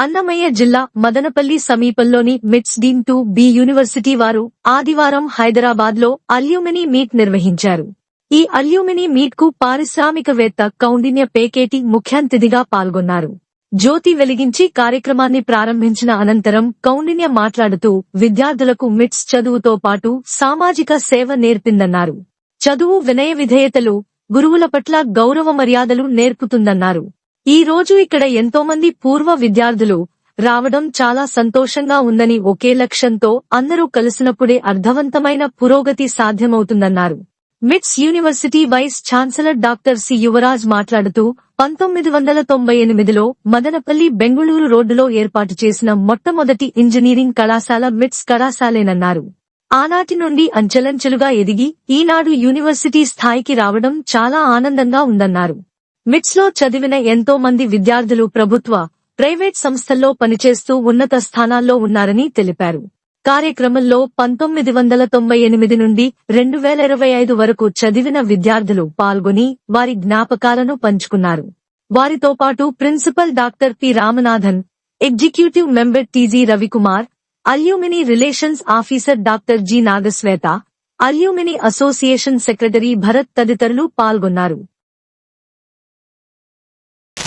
అన్నమయ్య జిల్లా మదనపల్లి సమీపంలోని మిట్స్ డీన్ టు బి యూనివర్సిటీ వారు ఆదివారం హైదరాబాద్లో అల్యూమిని మీట్ నిర్వహించారు. ఈ అల్యూమిని మీట్కు పారిశ్రామికవేత్త కౌండిన్య పేకేటి ముఖ్యాతిథిగా పాల్గొన్నారు. జ్యోతి వెలిగించి కార్యక్రమాన్ని ప్రారంభించిన అనంతరం కౌండిన్య మాట్లాడుతూ విద్యార్థులకు మిట్స్ చదువుతో పాటు సామాజిక సేవ నేర్పిందన్నారు. చదువు వినయ విధేయతలు గురువుల పట్ల గౌరవ మర్యాదలు నేర్పుతుందన్నారు. ఈ రోజు ఇక్కడ ఎంతో మంది పూర్వ విద్యార్థులు రావడం చాలా సంతోషంగా ఉందని ఒకే లక్ష్యంతో అందరూ కలిసినప్పుడే అర్థవంతమైన పురోగతి సాధ్యమవుతుందన్నారు. MITS university vice chancellor doctor C Yuvaraj మాట్లాడుతూ పంతొమ్మిది వందల తొంభై ఎనిమిదిలో మదనపల్లి బెంగుళూరు రోడ్డులో ఏర్పాటు చేసిన మొట్టమొదటి ఇంజనీరింగ్ కళాశాల మిట్స్ కళాశాలేనన్నారు. ఆనాటి నుండి అంచెలంచెలుగా ఎదిగి ఈనాడు యూనివర్సిటీ స్థాయికి రావడం చాలా ఆనందంగా ఉందన్నారు. మిట్స్లో చదివిన ఎంతో మంది విద్యార్థులు ప్రభుత్వ ప్రైవేట్ సంస్థల్లో పనిచేస్తూ ఉన్నత స్థానాల్లో ఉన్నారని తెలిపారు. కార్యక్రమంలో పంతొమ్మిది వందల తొంభై ఎనిమిది నుండి రెండు వేల ఇరవై ఐదు వరకు చదివిన విద్యార్థులు పాల్గొని వారి జ్ఞాపకాలను పంచుకున్నారు. వారితో పాటు principal doctor P Ramanathan executive member TG Ravikumar alumni relations officer doctor G Nagashwetha alumni association secretary Bharath తదితరులు పాల్గొన్నారు.